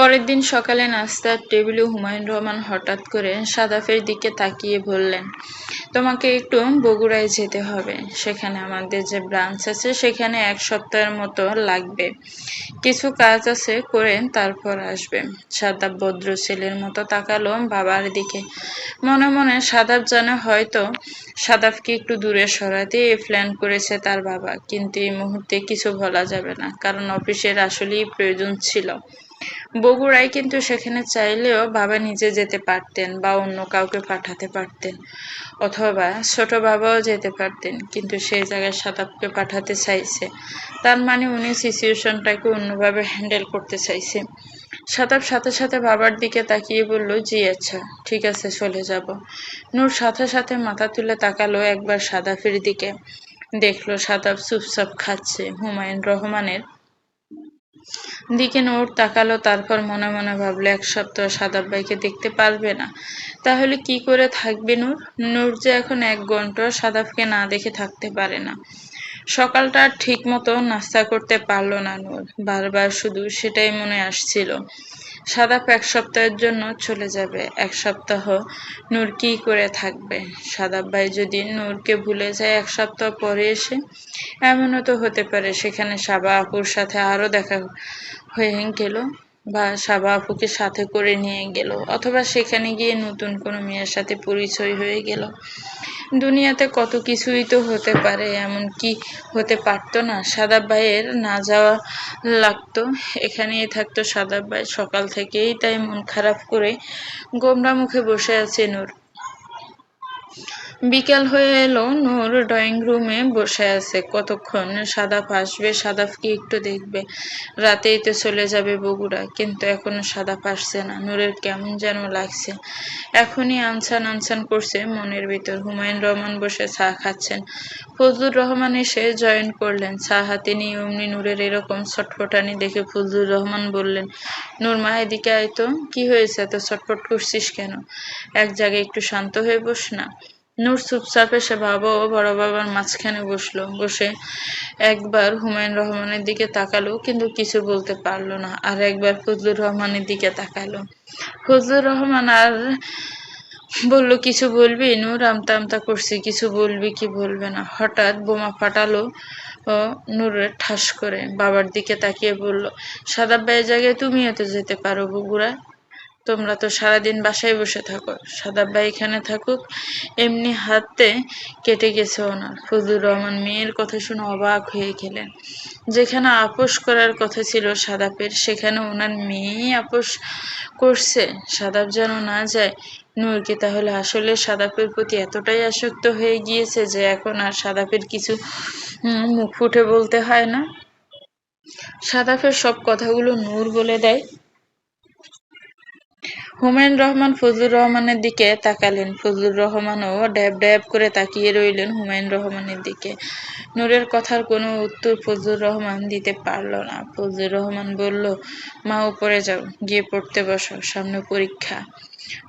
পরের দিন সকালে নাস্তার টেবিলে হুমায়ুন রহমান হঠাৎ করে সাদাফের দিকে তাকিয়ে বললেন, তোমাকে একটু বগুড়ায় যেতে হবে। সেখানে আমাদের যে ব্রাঞ্চ আছে, সেখানে এক সপ্তাহের মতো লাগবে। কিছু কাজ আছে করে তারপর আসবে। সাদাব ভদ্র ছেলের মতো তাকালো বাবার দিকে। মনে মনে সাদাব জানে হয়তো সাদাবকে একটু দূরে সরাতে প্ল্যান করেছে তার বাবা। কিন্তু এই মুহূর্তে কিছু বলা যাবে না, কারণ অফিসের আসলেই প্রয়োজন ছিল। বগুড়ায় কিন্তু সেখানে চাইলেও বাবা নিজে যেতে পারতেন বা অন্য কাউকে পাঠাতে পারতেন অথবা ছোট বাবাও যেতে পারতেন, কিন্তু সেই জায়গায় সাতাবকে পাঠাতে চাইছে। তার মানে উনি সিচুয়েশনটাকে অন্যভাবে হ্যান্ডেল করতে চাইছে। সাতাব সাথে সাথে বাবার দিকে তাকিয়ে বলল, জি আচ্ছা ঠিক আছে, চলে যাব। নূর সাথে সাথে মাথা তুলে তাকালো একবার সাদাফের দিকে। দেখল সাদাব চুপচাপ খাচ্ছে হুমায়ুন রহমানের দিকে নোট তাকালো, তারপর মনে মনে ভাবলো, এক সপ্তাহ সাদাব ভাইকে দেখতে পারবে না। তাহলে কি করে থাকবে নূর? নূর যে এখন এক ঘণ্টা সাদাবকে না দেখে থাকতে পারে না। সকালটা ঠিক মতো নাস্তা করতে পারল না নূর। বারবার শুধু সেটাই মনে আসছিল। সাদাপ এক সপ্তাহের জন্য চলে যাবে। এক সপ্তাহ নূর কি করে থাকবে? সাদাপ ভাই যদি নূরকে ভুলে যায় এক সপ্তাহ পরে এসে, এমনও তো হতে পারে, সেখানে সাবা আপুর সাথে আরও দেখা হয়ে গেল বা সাবা আপুকে সাথে করে নিয়ে গেল, অথবা সেখানে গিয়ে নতুন কোনো মেয়ের সাথে পরিচয় হয়ে গেল। দুনিয়াতে কত কিছুই তো হতে পারে এমন কি হতে পারতো না। সাদা ভাইয়ের না যাওয়া লাগতো, এখানেই থাকতো সাদা ভাই। সকাল থেকেই তাই মন খারাপ করে গোমরা মুখে বসে আছে নূর। বিকাল হয়ে এলো, নূর ড্রয়িং রুমে বসে আছে। কতক্ষণ? সাদা সাদাফ আসবে সাদাফকে একটু দেখবে? রাতেই তো চলে যাবে বগুড়া, কিন্তু এখনও সাদাফ আসছে না। নূরের কেমন যেন লাগছে। এখনই আনসান আনসান করছে মনের ভিতর। হুমায়ুন রহমান বসে চা খাচ্ছেন। ফজলুর রহমান এসে জয়েন করলেন। চা হাতে নিয়ে অমনি নূরের এরকম ছটফটানি দেখে ফজলুর রহমান বললেন, নূর মা, এদিকে আয় তো। কি হয়েছে? এত ছটফট করছিস কেন? এক জায়গায় একটু শান্ত হয়ে বস না। নূর চুপচাপ এসে বাবা ও বড় বাবার মাঝখানে বসল। বসে একবার হুমায়ুন রহমানের দিকে তাকালো, কিন্তু কিছু বলতে পারল না, আর একবার ফজলুর রহমানের দিকে তাকালো। ফজলুর রহমান আর বলল, কিছু বলবি? নূর, আমতা আমতা করছি, কিছু বলবি কি বলবে না? হঠাৎ বোমা ফাটালো ও নূরের ঠাস করে বাবার দিকে তাকিয়ে বলল সাদা ভাইয়ের জায়গায় তুমিও তো যেতে পারো বগুড়া তোমরা তো সারাদিন বাসায় বসে থাকো। সাদাব ভাই এখানে থাকুক, এমনি হাতে কেটে গেছে ওনার। ফজলুর রহমান মেয়ের কথা শুনে অবাক হয়ে গেলেন। যেখানে আপোষ করার কথা ছিল সাদাপের, সেখানে ওনার মেয়েই আপোষ করছে। সাদাব যেন না যায় নূর কি তাহলে আসলে সাদাপের প্রতি এতটাই আসক্ত হয়ে গিয়েছে যে এখন আর সাদাপের কিছু মুখ ফুটে বলতে হয় না। সাদাফের সব কথাগুলো নূর বলে দেয়। হুমায়ুন রহমান, ফজলুর রহমানের দিকে তাকালেন। ফজলুর রহমানও ড্যাব ড্যাব করে তাকিয়ে রইলেন হুমায়ুন রহমানের দিকে। নূরের কথার কোনো উত্তর ফজলুর রহমান দিতে পারল না। ফজলুর রহমান বলল, মা, উপরে যাও, গিয়ে পড়তে বসো, সামনে পরীক্ষা।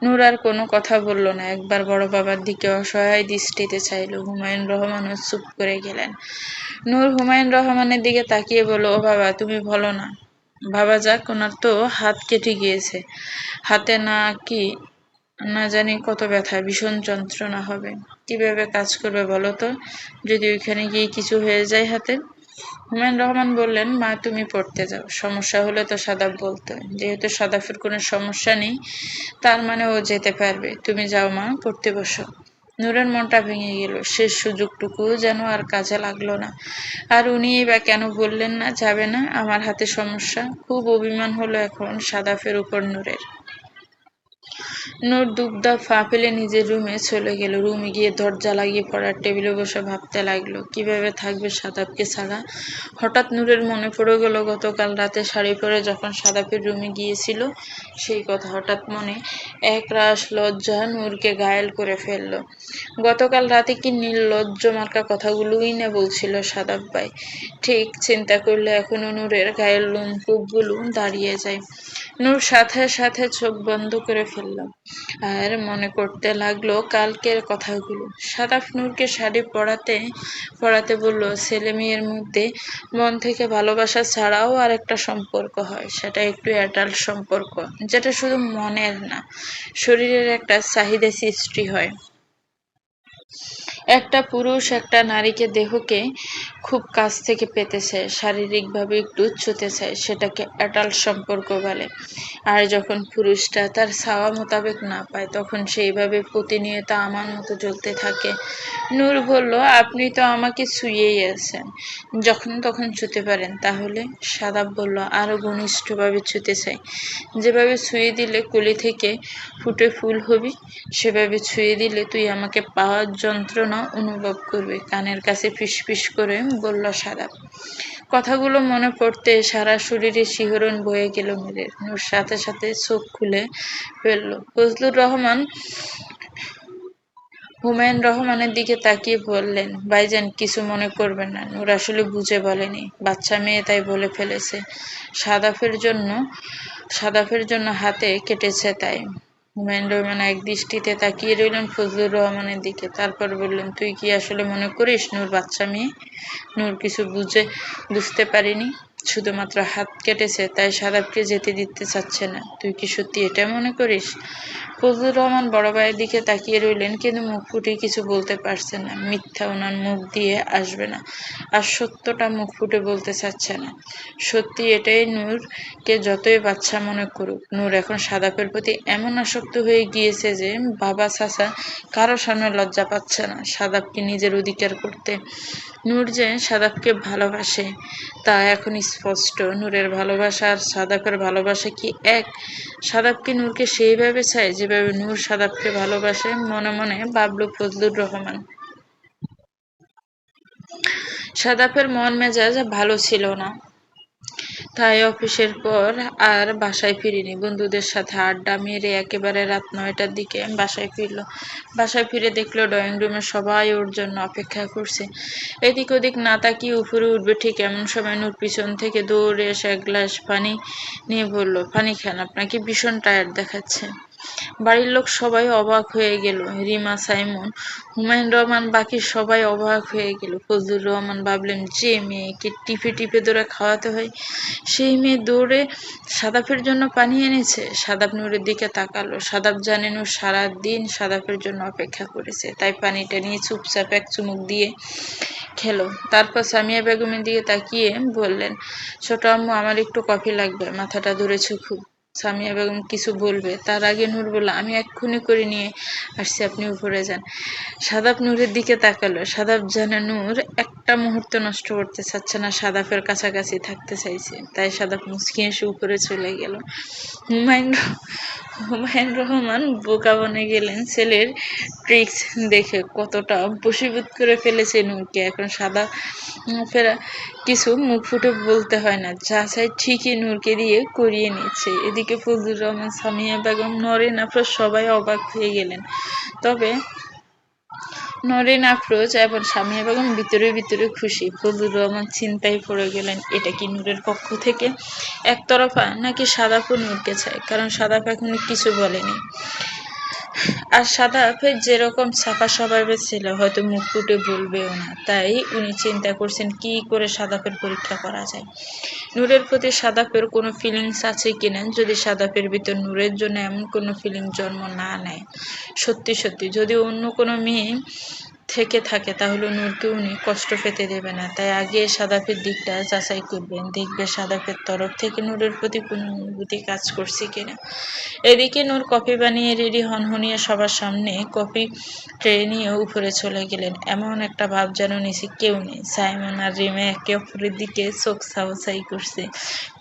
নূর আর কোনো কথা বলল না। একবার বড় বাবার দিকে অসহায় দৃষ্টিতে চাইল। হুমায়ুন রহমানও চুপ করে গেলেন। নূর হুমায়ুন রহমানের দিকে তাকিয়ে বলল, ও বাবা, তুমি বলো না। ভাবা যাক, ওনার তো হাত কেটে গিয়েছে। হাতে না কি, না জানি কত ব্যথা, ভীষণ যন্ত্রণা হবে। কীভাবে কাজ করবে বলো তো? যদি ওইখানে গিয়ে কিছু হয়ে যায় হাতে। হুমায়ুন রহমান বললেন, মা, তুমি পড়তে যাও। সমস্যা হলে তো সাদাব বলতে যেহেতু সাদাফের কোনো সমস্যা নেই, তার মানে ও যেতে পারবে। তুমি যাও মা, পড়তে বসো। নূরের মনটা ভেঙে গেল। শেষ সুযোগটুকু যেন আর কাজে লাগল না। আর উনি বা কেন বললেন না, যাবে না? আমার হাতে সমস্যা। খুব অভিমান হলো এখন সাদাফের উপর নূরের। নূর দুবদা ফা ফেলে নিজের রুমে চলে গেল। রুমে গিয়ে দরজা লাগিয়ে পড়ার টেবিলে বসে ভাবতে লাগল, কীভাবে থাকবে সাদাবকে ছাড়া? হঠাৎ নূরের মনে পড়ে গেল, গতকাল রাতে শাড়ি পরে যখন সাদাবের রুমে গিয়েছিল সেই কথা হঠাৎ মনে এক রাস লজ্জা নূরকে ঘায়েল করে ফেলল। গতকাল রাতে কি নির্লজ্জ মার্কা কথাগুলোই না বলছিল সাদাব ভাই। ঠিক চিন্তা করলে এখনও নূরের গায়ের লোমকূপগুলো দাঁড়িয়ে যায়। নূর সাথে সাথে চোখ বন্ধ করে ফেলল। আর মনে করতে লাগল কালকের কথাগুলো। সারাফ নূরকে শাড়ি পরাতে পরাতে বলল, ছেলে মেয়ের মধ্যে মন থেকে ভালোবাসা ছাড়াও আর একটা সম্পর্ক হয়। সেটা একটু অ্যাডাল্ট সম্পর্ক, যেটা শুধু মনের না, শরীরের একটা চাহিদা সৃষ্টি হয়। একটা পুরুষ একটা নারীকে দেহকে খুব কাছ থেকে পেতে চায় শারীরিকভাবে একটু ছুতে চায় সেটাকে অ্যাডাল্ট সম্পর্ক বলে। আর যখন পুরুষটা তার চাওয়া মোতাবেক না পায়, তখন সেইভাবে প্রতিনিয়ত আমার মতো জ্বলতে থাকে। নূর বলল, আপনি তো আমাকে ছুঁয়েই আছেন। যখন তখন ছুতে পারেন। তাহলে সাদাব বলল আরও ঘনিষ্ঠভাবে ছুতে চাই। যেভাবে ছুঁয়ে দিলে কলি থেকে ফুটে ফুল হবি, সেভাবে ছুঁয়ে দিলে তুই আমাকে পাওয়ার যন্ত্রণা অনুভব করবে, কানের কাছে ফিসফিস করে বলল সাদাব কথাগুলো মনে পড়তে সারা শরীরে শিহরণ বয়ে গেল মেয়ের। নূর সাথে সাথে চোখ খুলে ফেলল। ফজলুর রহমান, হুমায়ুন রহমানের দিকে তাকিয়ে বললেন, ভাইজান, কিছু মনে করবেন না। নূর আসলে বুঝে বলেনি। বাচ্চা মেয়ে তাই বলে ফেলেছে। সাদাফের জন্য সাদাফের জন্য হাতে কেটেছে তাই। হুমায়ুন রহমান এক দৃষ্টিতে তাকিয়ে রইলেন ফজলুর রহমানের দিকে। তারপর বললেন, তুই কি আসলে মনে করিস নূর বাচ্চা মেয়ে? নূর কিছু বুঝে, বুঝতে পারিনি? শুধুমাত্র হাত কেটেছে, তাই সাদাবকে যেতে দিতে চাচ্ছে না। তুই কি সত্যি এটা মনে করিস? ফজলুর রহমান বড় ভাইয়ের দিকে তাকিয়ে রইলেন, কিন্তু মুখ ফুটে কিছু বলতে পারছে না। মিথ্যা ওনার মুখ দিয়ে আসবে না, আর সত্যটা মুখ ফুটে বলতে চাচ্ছে না। সত্যি এটাই নূরকে যতই বাচ্চা মনে করুক, নূর এখন সাদাপের প্রতি এমন আসক্ত হয়ে গিয়েছে যে বাবা, চাচা কারও সামনে লজ্জা পাচ্ছে না। সাদাবকে নিজের অধিকার করতে নূর যে সাদাবকে ভালোবাসে। তা এখন স্পষ্ট। নূরের ভালোবাসা আর সাদাপের ভালোবাসা কি এক? সাদাবকে নূরকে সেইভাবে চায় যেভাবে নূর সাদাবকে ভালোবাসে? মনে মনে বাবলু ফজলুর রহমান। সাদাফের মন মেজাজ ভালো ছিল না। তাই অফিসের পর আর বাসায় ফিরিনি। বন্ধুদের সাথে আড্ডা মেরে একেবারে রাত নয়টার দিকে বাসায় ফিরল। বাসায় ফিরে দেখল ড্রয়িং রুমে সবাই ওর জন্য অপেক্ষা করছে। এদিক ওদিক না তাকিয়ে উপরে উঠবে ঠিক এমন সময় নূর পিছন থেকে দৌড়ে এসে এক গ্লাস পানি নিয়ে বলল, পানি খান, আপনাকে ভীষণ টায়ার্ড দেখাচ্ছে। বাড়ির লোক সবাই অবাক হয়ে গেল। রিমা, সাইমন, হুমায়ুন রহমান, বাকি সবাই অবাক হয়ে গেল। ফজলুর রহমান ভাবলেন, যে মেয়েকে টিপে টিপে ধরে খাওয়াতে হয়, সেই মেয়ে দৌড়ে সাদাফের জন্য পানি এনেছে। সাদাব নূরের দিকে তাকালো। সাদাব জানেন ও সারাদিন সাদাফের জন্য অপেক্ষা করেছে। তাই পানিটা নিয়ে চুপচাপ এক চুমুক দিয়ে খেলো। তারপর সামিয়া বেগমের দিকে তাকিয়ে বললেন, ছোট আম্মু, আমার একটু কফি লাগবে। মাথাটা ধরেছে খুব। সামিয়া বেগম কিছু বলবে, তার আগে নূর বলল আমি এক্ষুনি করে নিয়ে আসছি, আপনি উপরে যান। সাদাব নূরের দিকে তাকালো। সাদাব জানে নূর একটা মুহূর্ত নষ্ট করতে চাচ্ছে না, সাদাফের কাছাকাছি থাকতে চাইছে। তাই সাদাব মুসকি এসে উপরে চলে গেল। হুমায়ুন হুমায়ুন রহমান বোকা বনে গেলেন, ছেলের ট্রিক্স দেখে। কতটা বশীভূত করে ফেলেছে নূরকে। এখন সাদা ফেরা কিছু মুখ ফুটে বলতে হয় না। যা চাই ঠিকই নূরকে দিয়ে করিয়ে নিচ্ছে। এদিকে ফজলুর রহমান, সামিয়া বেগম, নরেন আফরোজ সবাই অবাক হয়ে গেলেন। তবে নরেন আফরোজ এবং সামিয়া বেগম ভিতরে ভিতরে খুশি। ফজলুর রহমান চিন্তায় পড়ে গেলেন, এটা কি নূরের পক্ষ থেকে? একতরফা নাকি সাদাফু নূরকে চায় কারণ সাদাফ এখন কিছু বলেনি। আর সাদাফের যেরকম ছাপা স্বভাবে ছিল, হয়তো মুখ ফুটে বলবেও না। তাই উনি চিন্তা করছেন কি করে সাদাফের পরীক্ষা করা যায়। নূরের প্রতি সাদাফের কোনো ফিলিংস আছে কিনা যদি সাদাফের ভিতর নূরের জন্য এমন কোনো ফিলিং জন্ম না নেয়, সত্যি সত্যি যদি অন্য কোনো মেয়ে থেকে থাকে, তাহলে নূরকে উনি কষ্ট পেতে দেবে না। তাই আগে সাদাফের দিকটা যাচাই করবেন, দেখবে সাদাফের তরফ থেকে নূরের প্রতি কোনো অনুভূতি কাজ করছে কিনা। এদিকে নূর কফি বানিয়ে রেডি হনহনিয়ে সবার সামনে কফি ট্রে নিয়ে উপরে চলে গেলেন। এমন একটা ভাব যেন নিচে কেউ নেই। সাইমন আর রিমে একে অপরের দিকে চোখ সাউসাই করছে।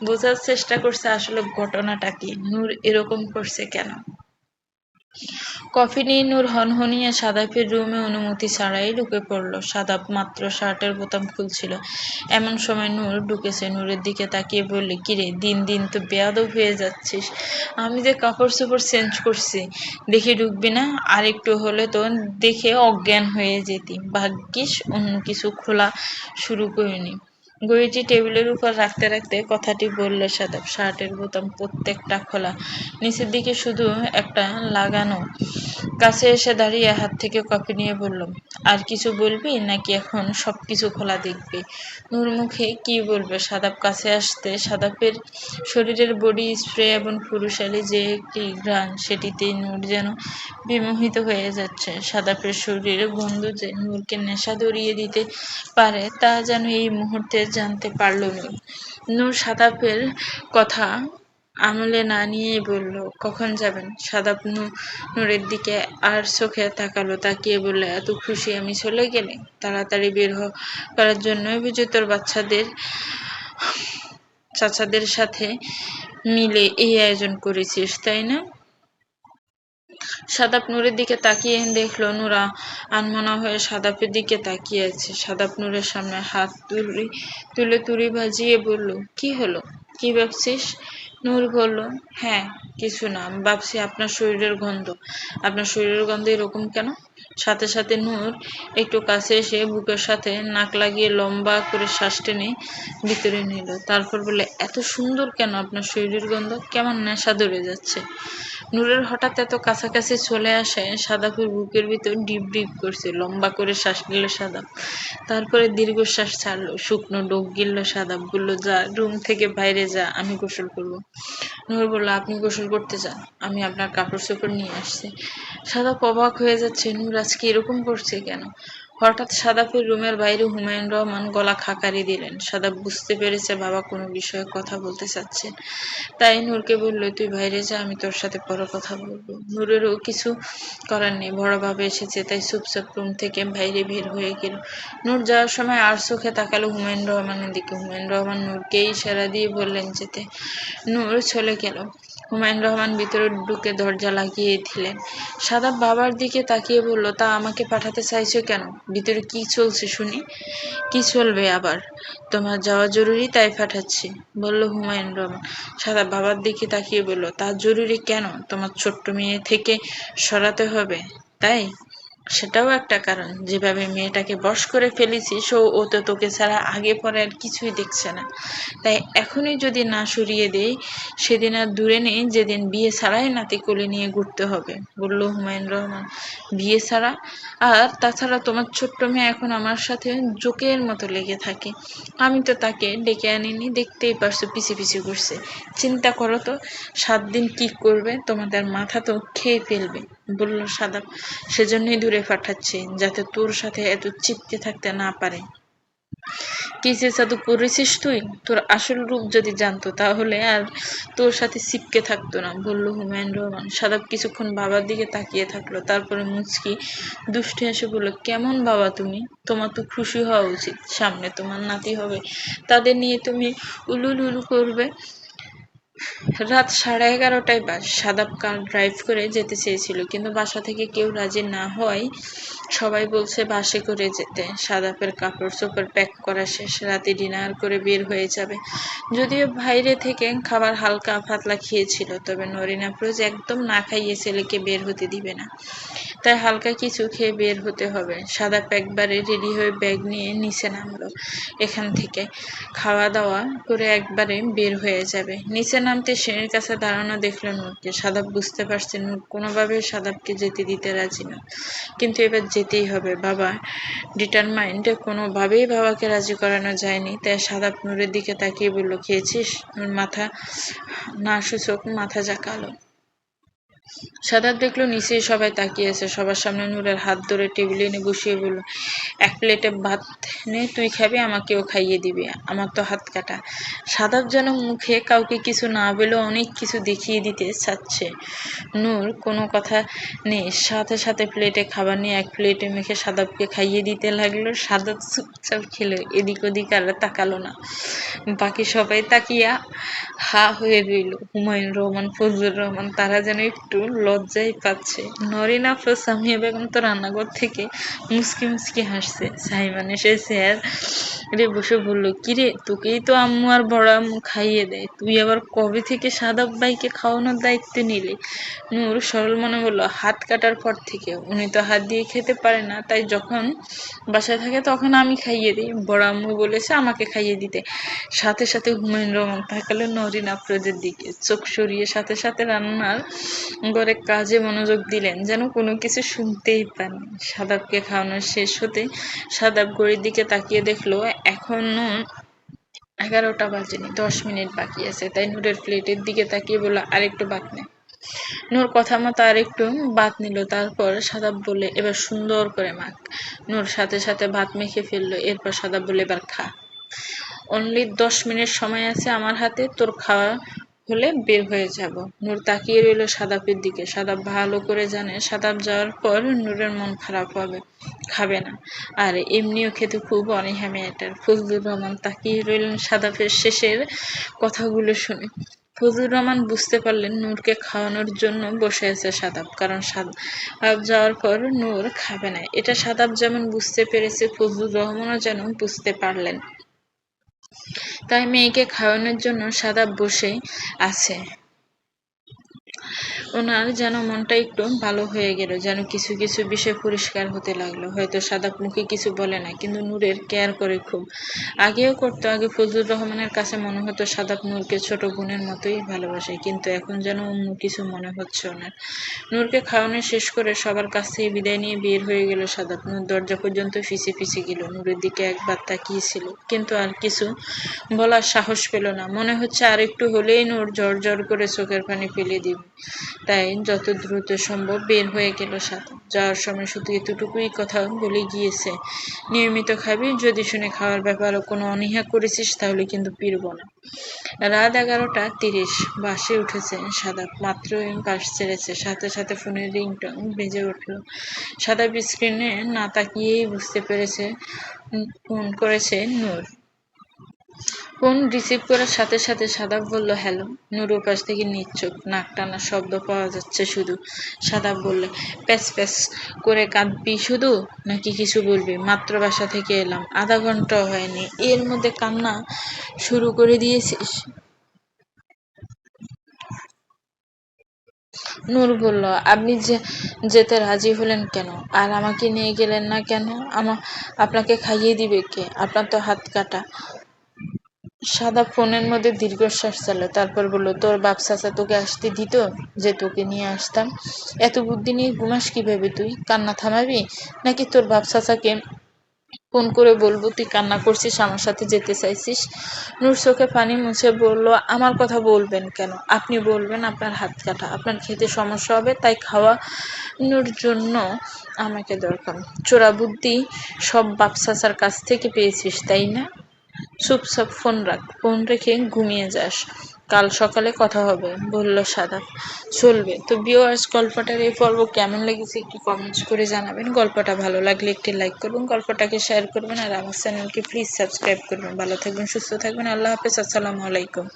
বোঝার চেষ্টা করছে আসলে ঘটনাটা কি, নূর এরকম করছে কেন? কফি নিয়ে নূর হনহনিয়ে সাদাফের রুমে অনুমতি ছাড়াই ঢুকে পড়ল। সাদাব মাত্র শার্টের বোতাম খুলছিল। এমন সময় নূর ঢুকেছে। নূরের দিকে তাকিয়ে বললে, কিরে, দিন দিন তো বেয়াদব হয়ে যাচ্ছিস। আমি যে কাপড় চোপড় চেঞ্জ করছি, দেখে ঢুকবি না? আর একটু হলে তো দেখে অজ্ঞান হয়ে যেতি। ভাগ্যিস অন্য কিছু খোলা শুরু করিনি। ঘড়িটি টেবিলের উপর রাখতে রাখতে কথাটি বলল সাদাব শার্টের বোতাম প্রত্যেকটা খোলা। নিচের দিকে শুধু একটা লাগানো। কাছে এসে দাঁড়িয়ে হাত থেকে কফি নিয়ে বললাম আর কিছু বলবি নাকি এখন সব কিছু খোলা দেখবি? নূর মুখে, কি বলবে? সাদাব কাছে আসতে সাদাবের শরীরের বডি স্প্রে এবং পুরুষালী যে একটি ঘ্রাণ, সেটিতে নূর যেন বিমোহিত হয়ে যাচ্ছে। সাদাপের শরীরে গন্ধ যে নূরকে নেশা ধরিয়ে দিতে পারে, তা যেন এই মুহূর্তে জানতে পারল নূর নূর সাদাপের কথা আমলে না নিয়ে বলল, কখন যাবেন? সাদাপ নূরের দিকে আর চোখে তাকালো, তাকিয়ে বলল, এত খুশি আমি চলে গেলে? তাড়াতাড়ি বের করার জন্যই বুঝি তোর বাচ্চাদের, চাচাদের সাথে মিলে এই আয়োজন করেছিস, তাই না? সাদাপ নূরের দিকে তাকিয়ে দেখল নূরা আনমনা হয়ে সাদাপের দিকে তাকিয়ে আছে। সাদাপ নূরের সামনে হাত তুলি তুলে তুলি ভাজিয়ে বলল, কি হলো? কি ভাবছিস? নূর বলল হ্যাঁ কিছু না। ভাবছি আপনার শরীরের গন্ধ। আপনার শরীরের গন্ধ এরকম কেন? সাথে সাথে নূর একটু কাছে এসে বুকের সাথে নাক লাগিয়ে লম্বা করে শ্বাস টেনে ভিতরে নিল। তারপর বলে এত সুন্দর কেন আপনার শরীরের গন্ধ? কেমন নেশা ধরে যাচ্ছে? নূরের হঠাৎ এত কাছাকাছি চলে আসে সাদাপুর বুকের ভিতর ডিপ ডিপ করছে, লম্বা করে শ্বাস নিল সাদাব। তারপরে দীর্ঘশ্বাস ছাড়লো, শুকনো ডোক গিলল সাদাব, বলল, যা, রুম থেকে বাইরে যা, আমি গোসল করব। নূর বলল, আপনি গোসল করতে যান, আমি আপনার কাপড় চোপড় নিয়ে আসছি। সাদাব অবাক হয়ে যাচ্ছে, নূর, আজকে এরকম করছে কেন? হঠাৎ সাদাফের রুমের বাইরে হুমায়ুন রহমান গলা খাকারি দিলেন। সাদাব বুঝতে পেরেছে বাবা কোনো বিষয়ে কথা বলতে চাচ্ছেন। তাই নূরকে বলল, তুই বাইরে যা, আমি তোর সাথে পরে কথা বলব। নূরেরও কিছু করার নেই, বড় বাবা এসেছে, তাই চুপচাপ রুম থেকে বাইরে বের হয়ে গেল। নূর যাওয়ার সময় আর চোখে তাকালো হুমায়ুন রহমানের দিকে। হুমায়ুন রহমান নূরকে ইশারা দিয়ে বললেন, যেতে। নূর চলে গেল। হুমায়ুন রহমান ভিতরে ঢুকে দরজা লাগিয়ে দিলেন। সাদাব বাবার দিকে তাকিয়ে বলল, তা আমাকে পাঠাতে চাইছো কেন? ভিতরে কি চলছে শুনি? কি চলবে আবার? তোমার যাওয়া জরুরি তাই পাঠাচ্ছি। বলল হুমায়ুন রহমান। সাদা বাবার দিকে তাকিয়ে বলল, তা জরুরি কেন? তোমার ছোট্ট মেয়ে থেকে সরাতে হবে, তাই? সেটাও একটা কারণ। যেভাবে মেয়েটাকে বশ করে ফেলেছিস ও ও তো তোকে ছাড়া আগে পরে আর কিছুই দেখছে না। তাই এখনই যদি না সরিয়ে দেই, সেদিন আর দূরে নেই, যেদিন বিয়ে ছাড়াই নাতি কোলে নিয়ে ঘুরতে হবে। বলল হুমায়ুন রহমান, বিয়ে ছাড়া? আর তাছাড়া তোমার ছোট্ট মেয়ে এখন আমার সাথে জোকের মতো লেগে থাকে। আমি তো তাকে ডেকে আনিনি, দেখতেই পারছ পিছি পিছি ঘুরছে। চিন্তা করো তো, সাত দিন কি করবে? তোমাদের মাথা তো খেয়ে ফেলবে। বলল সাদাব সেজন্যই দূরে পাঠাচ্ছে, যাতে তোর সাথে এত চিপকে থাকতে না পারে। কি জাদু করেছিস তুই? তোর আসল রূপ যদি জানতো, তাহলে আর তোর সাথে সিপকে থাকতো না। বলল হুমায়ুন রহমান। সাদাব কিছুক্ষণ বাবার দিকে তাকিয়ে থাকল, তারপরে মুচকি দুষ্টে এসে বলল, কেমন বাবা তুমি? তোমার তো খুশি হওয়া উচিত। সামনে তোমার নাতি হবে। তাদের নিয়ে তুমি উলুলুলু করবে। রাত সাড়ে এগারোটায় বাস। সাদাব কার ড্রাইভ করে যেতে চেয়েছিল, কিন্তু বাসা থেকে কেউ রাজি না হওয়ায় সবাই বলছে বাসে করে যেতে। সাদাপের কাপড় চোপড় প্যাক করা শেষ, রাতে ডিনার করে বের হয়ে যাবে। যদিও বাইরে থেকে খাবার হালকা পাতলা খেয়েছিল, তবে নরিনা প্রোজ একদম না খাইয়ে ছেলেকে বের হতে দিবে না। তাই হালকা কিছু খেয়ে বের হতে হবে। সাদাপ একবারে রেডি হয়ে ব্যাগ নিয়ে নিচে নামলো। এখান থেকে খাওয়া দাওয়া করে একবারে বের হয়ে যাবে। নিচে নামতে সিঁড়ির কাছে দাঁড়ানো দেখল নূরকে। সাদাব বুঝতে পারছে নূর কোনোভাবে সাদাবকে যেতে দিতে রাজি না। কিন্তু এবার যেতেই হবে। বাবা, ডিটারমাইন্ড কোনোভাবেই বাবাকে রাজি করানো যায়নি। তাই সাদাব নূরের দিকে তাকিয়ে বলল, খেয়েছিস? নূর মাথা না সূচক মাথা জাকালো সাদাব দেখল নিচে সবাই তাকিয়ে আছে। সবার সামনে নূরের হাত ধরে টেবিলে এনে বসিয়ে বলল, এক প্লেটে ভাত নে, তুই খাবি, আমাকেও খাইয়ে দিবি। আমার তো হাত কাটা। সাদাব যেন মুখে কাউকে কিছু না বলেও অনেক কিছু দেখিয়ে দিতে চাচ্ছে। নূর, কোনো কথা নেই। সাথে সাথে প্লেটে খাবার নিয়ে এক প্লেটে মেখে সাদাবকে খাইয়ে দিতে লাগল। সাদাব চুপচাপ খেলো, এদিক ওদিক আর তাকালো না। বাকি সবাই তাকিয়া হা হয়ে রইল। হুমায়ুন রহমান, ফজলুর রহমান, তারা যেন একটু লজ্জাই পাচ্ছে। নরিন আফরোজ সামিয়া বেগম তো রান্নাঘর থেকে মুসকি মুসকি হাসছে। সাইমান এসে স্যার, রে বসে বলল, কিরে, তোকেই তো আম্মু আর বড় আম্মু খাইয়ে দেয়। তুই আবার কবে থেকে সাদাব ভাইকে খাওয়ানোর দায়িত্ব নিলি? নূর সরল মনে বলল, হাত কাটার পর থেকে। উনি তো হাত দিয়ে খেতে পারে না। তাই যখন বাসায় থাকে তখন আমি খাইয়ে দিই। বড় আম্মু বলেছে আমাকে খাইয়ে দিতে। সাথে সাথে হুমায়ুন রহমান তাকালো নরিন আফরোজের দিকে। চোখ সরিয়ে সাথে সাথে রান্নার ঘরে কাজে মনোযোগ দিলেন, যেন কোনো কিছু শুনতেই পান। সাদাবকে খাওয়ানো শেষ হতে সাদাব ঘড়ির দিকে তাকিয়ে দেখল, এখনও এগারোটা বাজেনি, দশ মিনিট বাকি আছে। তাই নূরের প্লেটের দিকে তাকিয়ে বলল আরেকটু বাদ নে। নূর কথা মতো আরেকটু ভাত নিল। তারপর সাদাব বলে এবার সুন্দর করে মাখ। নূর সাথে সাথে ভাত মেখে ফেলল। এরপর সাদাব বলে এবার খা। অনলি দশ মিনিট সময় আছে আমার হাতে, তোর খাওয়া হলে বের হয়ে যাব। নূর তাকিয়ে রইল সাদাপের দিকে। সাদাব ভালো করে জানে সাদাব যাওয়ার পর নূরের মন খারাপ হবে, খাবে না। আর এমনিও খেতে খুব অনীহা মেয়েটার। ফজলুর রহমান তাকিয়ে রইলেন সাদাপের শেষের কথাগুলো শুনে। ফজলুর রহমান বুঝতে পারলেন নূরকে খাওয়ানোর জন্য বসে আছে সাদাব কারণ সাদাব যাওয়ার পর নূর খাবে না। এটা সাদাব যেমন বুঝতে পেরেছে, ফজলুর রহমানও যেন বুঝতে পারলেন। তাই মেয়েকে খাওয়ানোর জন্য সাদা বসে আছে। ওনার যেন মনটা একটু ভালো হয়ে গেল, যেন কিছু কিছু বিষয় পরিষ্কার হতে লাগল। হয়তো সাদাব মুখে কিছু বলে না কিন্তু নূরের কেয়ার করে খুব। আগেও করতো, আগে ফজলুর রহমানের কাছে মনে হতো সাদাব নূরকে ছোট বোনের মতোই ভালোবাসে, কিন্তু এখন যেন অন্য কিছু মনে হচ্ছে ওনার। নূরকে খাওয়ানো শেষ করে সবার কাছ থেকে বিদায় নিয়ে বের হয়ে গেল সাদাব নূর দরজা পর্যন্ত ফিসে ফিসে গেল, নূরের দিকে একবার তাকিয়েছিল, কিন্তু আর কিছু বলার সাহস পেল না। মনে হচ্ছে আর একটু হলেই নূর জ্বর জ্বর করে চোখের পানি ফেলে দিবে। তাই যত দ্রুত সম্ভব বের হয়ে গেল সাথে যাওয়ার সময় শুধু এতটুকুই কথা বলে গিয়েছে। নিয়মিত খাবি, যদি শুনে খাওয়ার ব্যাপারে কোনো অনীহা করেছিস তাহলে কিন্তু পিরব না। রাত এগারোটা তিরিশ, বাসে উঠেছে সাদা, মাত্র বাস ছেড়েছে। সাথে সাথে ফোনের রিংটং বেজে উঠল। সাদা স্ক্রিনে না তাকিয়েই বুঝতে পেরেছে ফোন করেছে নূর। ফোন রিসিভ করার সাথে সাথে সাদাব বলল, হ্যালো। নুরু পাশ থেকে নিচ্ছুক, নাক টানা শব্দ পাওয়া যাচ্ছে শুধু। সাদাব বললে প্যাস প্যাস করে কাঁদবি শুধু, নাকি কিছু বলবি? বাসা থেকে এলাম, আধা ঘন্টাও হয়নি, এর মধ্যে কান্না শুরু করে দিয়েছিস? নূর বলল, আপনি যে, যেতে রাজি হলেন কেন? আর আমাকে নিয়ে গেলেন না কেন? আমা, আপনাকে খাইয়ে দিবে কে? আপনার তো হাত কাটা। সাদা ফোনের মধ্যে দীর্ঘশ্বাস চালো। তারপর বলল, তোর বাপ চাচা তোকে আসতে দিত যে তোকে নিয়ে আসতাম। এত বুদ্ধি নিয়ে ঘুমাস কীভাবে তুই? কান্না থামাবি? নাকি তোর বাপ চাচাকে ফোন করে বলব, তুই কান্না করছিস, আমার সাথে যেতে চাইছিস? নূর চোখে পানি মুছে বলল, আমার কথা বলবেন কেন? আপনি বলবেন আপনার হাত কাটা। আপনার খেতে সমস্যা হবে, তাই খাওয়ানোর জন্য আমাকে দরকার। চোরা বুদ্ধি সব বাপ চাচার কাছ থেকে পেয়েছিস, তাই না? চুপচাপ ফোন রাখ, ফোন রেখে ঘুমিয়ে যাস। কাল সকালে কথা হবে, বলল সাদা। চলবে। তো বিওয়ার্স গল্পটার এই পর্ব কেমন লেগেছে একটু কমেন্টস করে জানাবেন। গল্পটা ভালো লাগলে একটি লাইক করবেন, গল্পটাকে শেয়ার করবেন, আর আমার চ্যানেলকে প্লিজ সাবস্ক্রাইব করবেন। ভালো থাকবেন, সুস্থ থাকবেন। আল্লাহ হাফেজ, আসসালামু আলাইকুম।